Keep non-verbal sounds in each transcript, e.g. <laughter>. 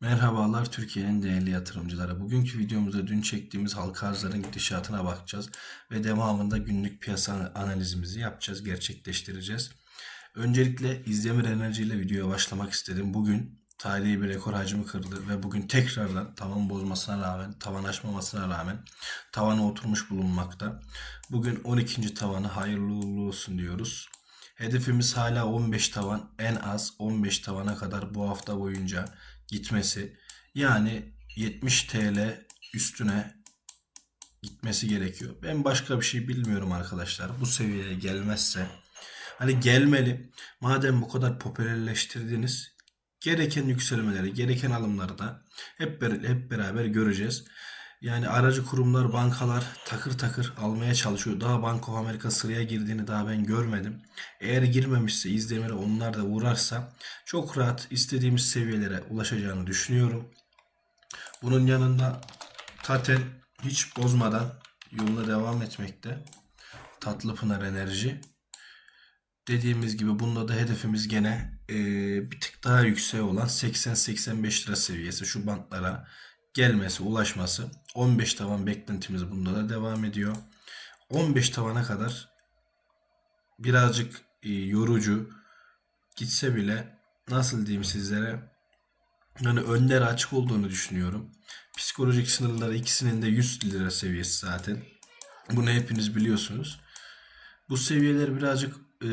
Merhabalar Türkiye'nin değerli yatırımcıları. Bugünkü videomuzda dün çektiğimiz halka arzların gidişatına bakacağız ve devamında günlük piyasa analizimizi yapacağız, gerçekleştireceğiz. Öncelikle İzdemir Enerji ile videoya başlamak istedim. Bugün tarihi bir rekor hacmi kırdı ve bugün tekrardan tavan bozmasına rağmen, tavan aşmamasına rağmen tavana oturmuş bulunmakta. Bugün 12. tavanı hayırlı uğurlu olsun diyoruz. Hedefimiz hala 15 tavan, en az 15 tavana kadar bu hafta boyunca gitmesi. Yani 70 TL üstüne gitmesi gerekiyor. Ben başka bir şey bilmiyorum arkadaşlar. Bu seviyeye gelmezse hani gelmeli. Madem bu kadar popülerleştirdiniz gereken yükselmeleri, gereken alımları da hep, hep beraber göreceğiz. Yani aracı kurumlar, bankalar takır takır almaya çalışıyor. Daha Bank of America sıraya girdiğini daha ben görmedim. Eğer girmemişse İzdemir'e onlar da uğrarsa çok rahat istediğimiz seviyelere ulaşacağını düşünüyorum. Bunun yanında Taten hiç bozmadan yoluna devam etmekte. Tatlıpınar Enerji. Dediğimiz gibi bunda da hedefimiz gene e, bir tık daha yüksek olan 80-85 lira seviyesi şu bantlara gelmesi, ulaşması. 15 tavan beklentimiz bunda da devam ediyor. 15 tavana kadar birazcık e, yorucu gitse bile nasıl diyeyim sizlere yani önleri açık olduğunu düşünüyorum. Psikolojik sınırları ikisinin de 100 lira seviyesi zaten. Bunu hepiniz biliyorsunuz. Bu seviyeler birazcık e,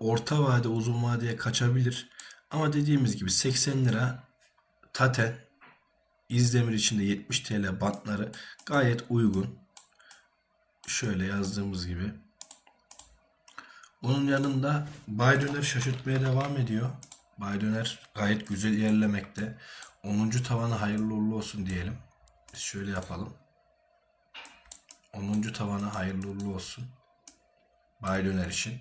orta vade uzun vadeye kaçabilir. Ama dediğimiz gibi 80 lira taten İzdemir içinde 70 TL bantları gayet uygun. Şöyle yazdığımız gibi. Onun yanında Bay şaşırtmaya devam ediyor. Bay gayet güzel ilerlemekte. 10. tavanı hayırlı uğurlu olsun diyelim. Biz şöyle yapalım. 10. tavanı hayırlı uğurlu olsun. Bay Döner için.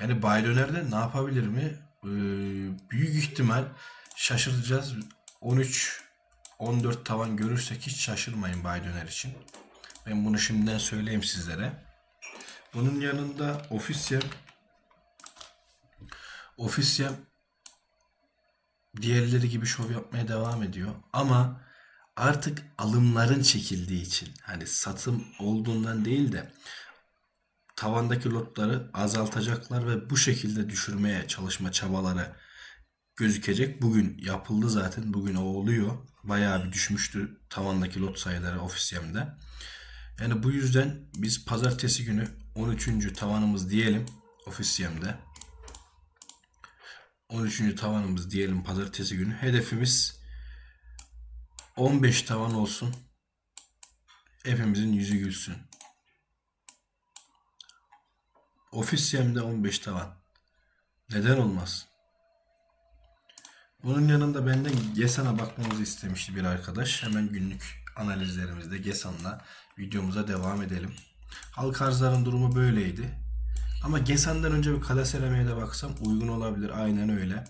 Yani Bay Döner'de ne yapabilir mi? Ee, büyük ihtimal şaşıracağız. 13 14 tavan görürsek hiç şaşırmayın Bay Döner için. Ben bunu şimdiden söyleyeyim sizlere. Bunun yanında Ofisya Ofisya diğerleri gibi şov yapmaya devam ediyor. Ama artık alımların çekildiği için hani satım olduğundan değil de tavandaki lotları azaltacaklar ve bu şekilde düşürmeye çalışma çabaları gözükecek. Bugün yapıldı zaten. Bugün o oluyor. Bayağı bir düşmüştü tavandaki lot sayıları ofisyemde. Yani bu yüzden biz pazartesi günü 13. tavanımız diyelim ofisyemde. 13. tavanımız diyelim pazartesi günü. Hedefimiz 15 tavan olsun. Hepimizin yüzü gülsün. Ofisyemde 15 tavan. Neden olmaz? Bunun yanında benden GESAN'a bakmamızı istemişti bir arkadaş. Hemen günlük analizlerimizde GESAN'la videomuza devam edelim. Halk arzların durumu böyleydi. Ama GESAN'dan önce bir kala seramiğe de baksam uygun olabilir. Aynen öyle.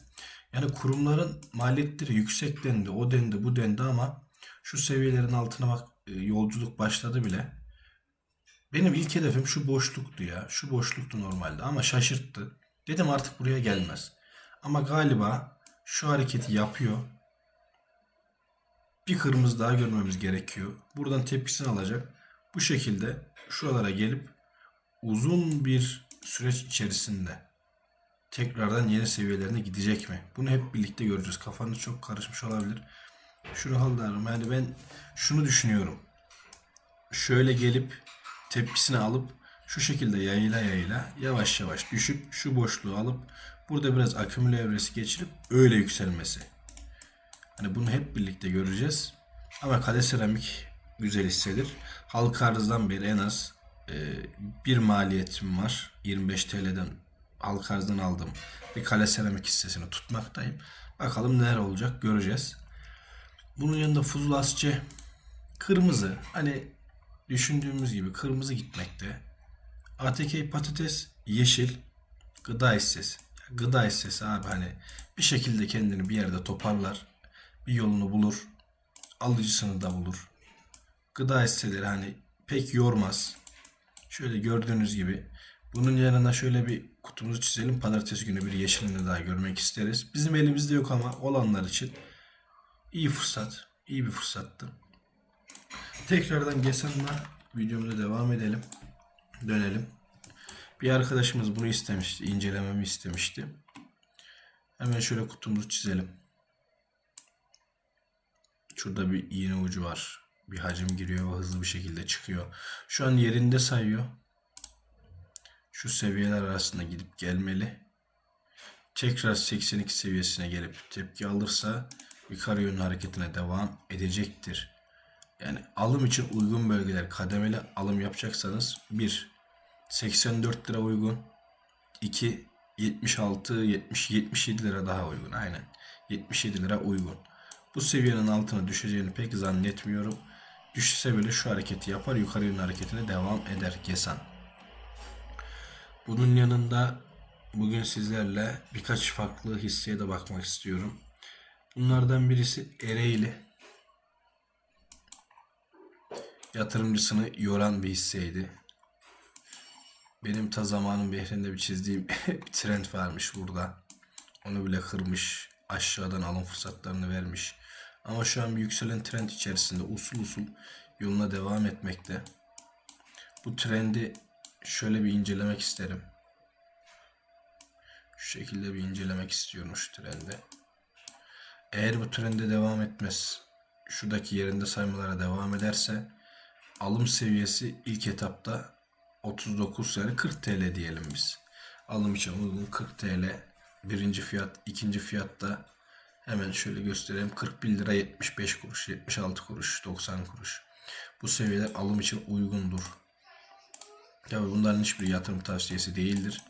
Yani kurumların maliyetleri yüksek dendi, o dendi, bu dendi ama şu seviyelerin altına bak e, yolculuk başladı bile. Benim ilk hedefim şu boşluktu ya. Şu boşluktu normalde ama şaşırttı. Dedim artık buraya gelmez. Ama galiba şu hareketi yapıyor. Bir kırmızı daha görmemiz gerekiyor. Buradan tepkisini alacak. Bu şekilde şuralara gelip uzun bir süreç içerisinde tekrardan yeni seviyelerine gidecek mi? Bunu hep birlikte göreceğiz. Kafanız çok karışmış olabilir. Şunu haldarım. Yani ben şunu düşünüyorum. Şöyle gelip tepkisini alıp şu şekilde yayla yayla yavaş yavaş düşüp şu boşluğu alıp burada biraz akümüle evresi geçirip öyle yükselmesi. Hani bunu hep birlikte göreceğiz. Ama kale seramik güzel hissedir. Halka arzdan beri en az e, bir maliyetim var. 25 TL'den halka arzdan aldım. Bir kale seramik hissesini tutmaktayım. Bakalım neler olacak göreceğiz. Bunun yanında Fuzul Asçe kırmızı. Hani düşündüğümüz gibi kırmızı gitmekte. ATK patates yeşil gıda hissesi. Gıda hissesi abi hani bir şekilde kendini bir yerde toparlar. Bir yolunu bulur. Alıcısını da bulur. Gıda hisseleri hani pek yormaz. Şöyle gördüğünüz gibi bunun yanına şöyle bir kutumuzu çizelim. Pazartesi günü bir yeşilini daha görmek isteriz. Bizim elimizde yok ama olanlar için İyi fırsat. iyi bir fırsattı. Tekrardan Gesan'la videomuza devam edelim. Dönelim. Bir arkadaşımız bunu istemişti. incelememi istemişti. Hemen şöyle kutumuzu çizelim. Şurada bir iğne ucu var. Bir hacim giriyor ve hızlı bir şekilde çıkıyor. Şu an yerinde sayıyor. Şu seviyeler arasında gidip gelmeli. Tekrar 82 seviyesine gelip tepki alırsa yukarı yönlü hareketine devam edecektir. Yani alım için uygun bölgeler kademeli alım yapacaksanız 1 84 lira uygun 2 76 70 77 lira daha uygun aynen 77 lira uygun. Bu seviyenin altına düşeceğini pek zannetmiyorum. Düşse bile şu hareketi yapar yukarı yönlü hareketine devam eder Gesan. Bunun yanında bugün sizlerle birkaç farklı hisseye de bakmak istiyorum. Bunlardan birisi Ereğli. Yatırımcısını yoran bir hisseydi. Benim ta zamanın behrinde bir çizdiğim <laughs> bir trend varmış burada. Onu bile kırmış. Aşağıdan alım fırsatlarını vermiş. Ama şu an bir yükselen trend içerisinde usul usul yoluna devam etmekte. Bu trendi şöyle bir incelemek isterim. Şu şekilde bir incelemek istiyorum şu trendi. Eğer bu trende devam etmez, şuradaki yerinde saymalara devam ederse alım seviyesi ilk etapta 39 yani 40 TL diyelim biz. Alım için uygun 40 TL. Birinci fiyat, ikinci fiyatta hemen şöyle göstereyim. 41 lira 75 kuruş, 76 kuruş, 90 kuruş. Bu seviyeler alım için uygundur. Tabi bunların hiçbir yatırım tavsiyesi değildir.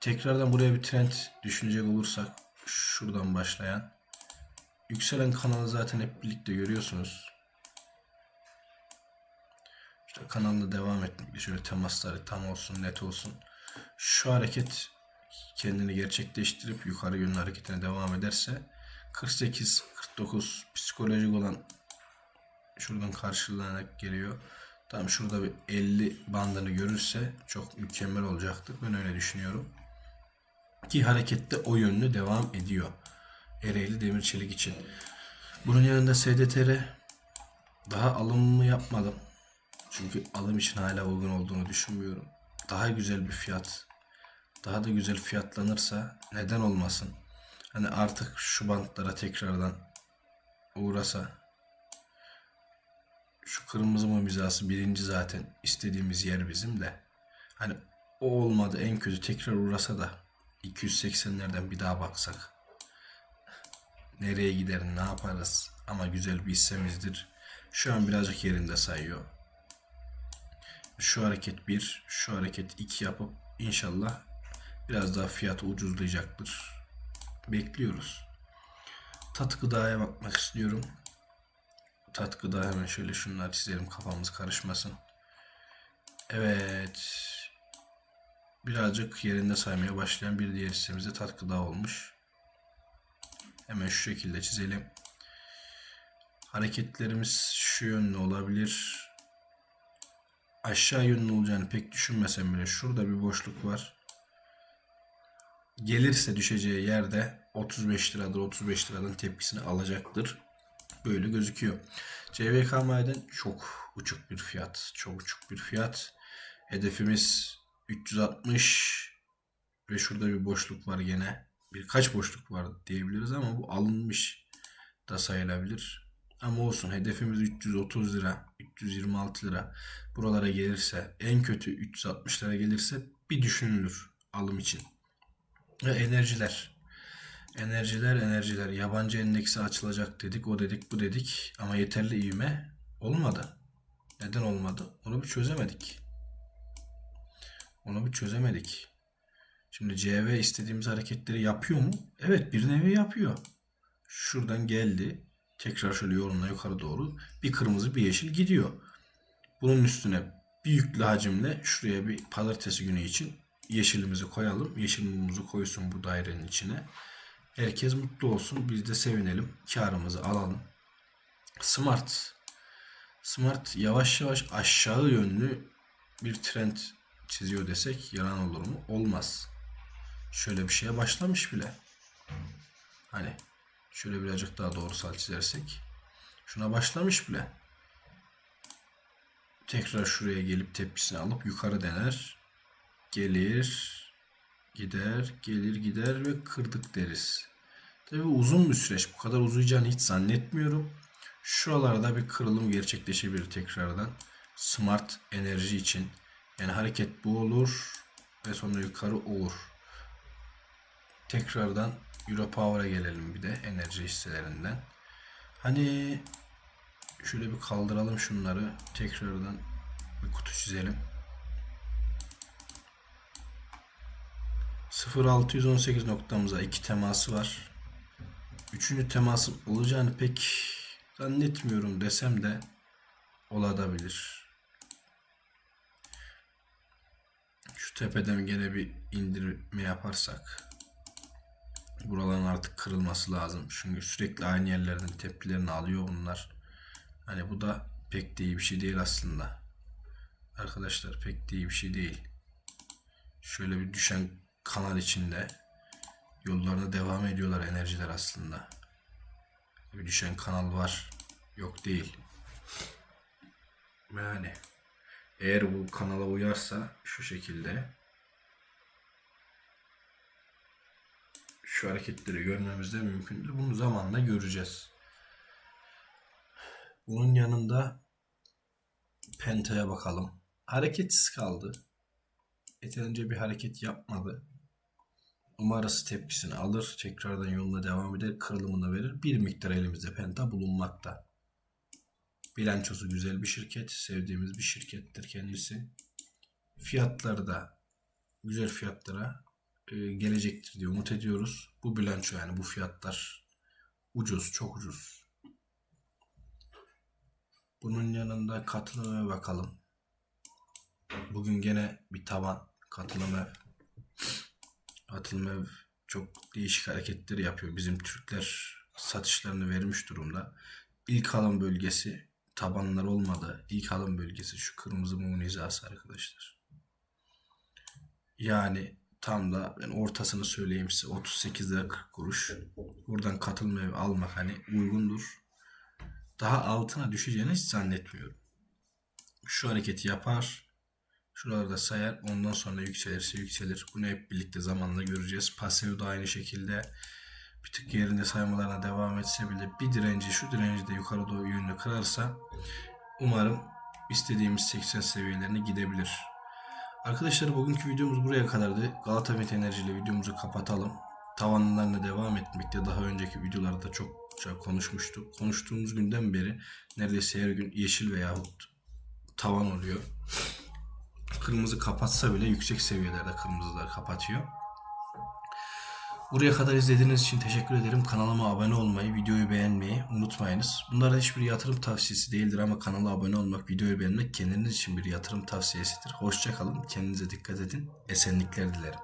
Tekrardan buraya bir trend düşünecek olursak şuradan başlayan yükselen kanalı zaten hep birlikte görüyorsunuz. Kanalda devam etmek şöyle temasları tam olsun net olsun. Şu hareket kendini gerçekleştirip yukarı yönlü hareketine devam ederse 48 49 psikolojik olan şuradan karşılanarak geliyor. Tam şurada bir 50 bandını görürse çok mükemmel olacaktır. Ben öyle düşünüyorum. Ki harekette o yönlü devam ediyor. Ereğli Demir Çelik için. Bunun yanında SDTR daha alımımı yapmadım. Çünkü alım için hala uygun olduğunu düşünmüyorum. Daha güzel bir fiyat, daha da güzel fiyatlanırsa neden olmasın? Hani artık şu bantlara tekrardan uğrasa şu kırmızı mum hizası birinci zaten istediğimiz yer bizim de. Hani o olmadı en kötü tekrar uğrasa da 280'lerden bir daha baksak. Nereye gider ne yaparız ama güzel bir hissemizdir. Şu an birazcık yerinde sayıyor. Şu hareket 1, şu hareket 2 yapıp inşallah biraz daha fiyatı ucuzlayacaktır. Bekliyoruz. Tat gıdaya bakmak istiyorum. Tat gıda hemen şöyle şunları çizelim kafamız karışmasın. Evet. Birazcık yerinde saymaya başlayan bir diğer hissemiz de tat gıda olmuş. Hemen şu şekilde çizelim. Hareketlerimiz şu yönlü olabilir aşağı yönlü olacağını pek düşünmesem bile şurada bir boşluk var. Gelirse düşeceği yerde 35 liradır 35 liradan tepkisini alacaktır. Böyle gözüküyor. CVK maden çok uçuk bir fiyat. Çok uçuk bir fiyat. Hedefimiz 360 ve şurada bir boşluk var gene. Birkaç boşluk var diyebiliriz ama bu alınmış da sayılabilir. Ama olsun hedefimiz 330 lira, 326 lira. Buralara gelirse en kötü 360 lira gelirse bir düşünülür alım için. Ve enerjiler. Enerjiler, enerjiler. Yabancı endeksi açılacak dedik, o dedik, bu dedik. Ama yeterli ivme olmadı. Neden olmadı? Onu bir çözemedik. Onu bir çözemedik. Şimdi CV istediğimiz hareketleri yapıyor mu? Evet bir nevi yapıyor. Şuradan geldi. Tekrar şöyle yorumla yukarı doğru bir kırmızı bir yeşil gidiyor. Bunun üstüne bir yüklü hacimle şuraya bir pazartesi günü için yeşilimizi koyalım. Yeşil mumumuzu koysun bu dairenin içine. Herkes mutlu olsun. Biz de sevinelim. Karımızı alalım. Smart. Smart yavaş yavaş aşağı yönlü bir trend çiziyor desek yalan olur mu? Olmaz. Şöyle bir şeye başlamış bile. Hani Şöyle birazcık daha doğrusal çizersek. Şuna başlamış bile. Tekrar şuraya gelip tepkisini alıp yukarı dener. Gelir, gider, gelir, gider ve kırdık deriz. Tabii uzun bir süreç. Bu kadar uzayacağını hiç zannetmiyorum. Şuralarda bir kırılım gerçekleşebilir tekrardan. Smart enerji için. Yani hareket bu olur ve sonra yukarı olur. Tekrardan Euro Power'a gelelim bir de enerji hisselerinden. Hani şöyle bir kaldıralım şunları. Tekrardan bir kutu çizelim. 0618 noktamıza iki teması var. Üçüncü temasın olacağını pek zannetmiyorum desem de olabilir. Şu tepeden gene bir indirme yaparsak buraların artık kırılması lazım. Çünkü sürekli aynı yerlerden tepkilerini alıyor bunlar. Hani bu da pek de iyi bir şey değil aslında. Arkadaşlar pek de iyi bir şey değil. Şöyle bir düşen kanal içinde yollarına devam ediyorlar enerjiler aslında. Bir düşen kanal var. Yok değil. Yani eğer bu kanala uyarsa şu şekilde şu hareketleri görmemiz de mümkündür. Bunu zamanla göreceğiz. Bunun yanında Penta'ya bakalım. Hareketsiz kaldı. Yeterince bir hareket yapmadı. Umarız tepkisini alır. Tekrardan yoluna devam eder. Kırılımını verir. Bir miktar elimizde Penta bulunmakta. Bilançosu güzel bir şirket. Sevdiğimiz bir şirkettir kendisi. Fiyatları da güzel fiyatlara gelecektir diye umut ediyoruz. Bu bilanço yani bu fiyatlar ucuz, çok ucuz. Bunun yanında katılıma bakalım. Bugün gene bir tavan katılım ev. Katılım ev çok değişik hareketleri yapıyor. Bizim Türkler satışlarını vermiş durumda. İlk alım bölgesi tabanlar olmadı. İlk alım bölgesi şu kırmızı mumun hizası arkadaşlar. Yani tam da ben ortasını söyleyeyim size 38 lira 40 kuruş. Buradan katılma almak hani uygundur. Daha altına düşeceğini hiç zannetmiyorum. Şu hareketi yapar. Şuralarda sayar. Ondan sonra yükselirse yükselir. Bunu hep birlikte zamanla göreceğiz. Paseo da aynı şekilde bir tık yerinde saymalarına devam etse bile bir direnci şu direnci de yukarı doğru yönünü kırarsa umarım istediğimiz 80 seviyelerine gidebilir. Arkadaşlar bugünkü videomuz buraya kadardı. Galata Met Enerji ile videomuzu kapatalım. Tavanlarına devam etmekte. Daha önceki videolarda çokça konuşmuştuk. Konuştuğumuz günden beri neredeyse her gün yeşil veyahut tavan oluyor. Kırmızı kapatsa bile yüksek seviyelerde kırmızılar kapatıyor. Buraya kadar izlediğiniz için teşekkür ederim. Kanalıma abone olmayı, videoyu beğenmeyi unutmayınız. Bunlar hiçbir yatırım tavsiyesi değildir ama kanala abone olmak, videoyu beğenmek kendiniz için bir yatırım tavsiyesidir. Hoşçakalın, kendinize dikkat edin. Esenlikler dilerim.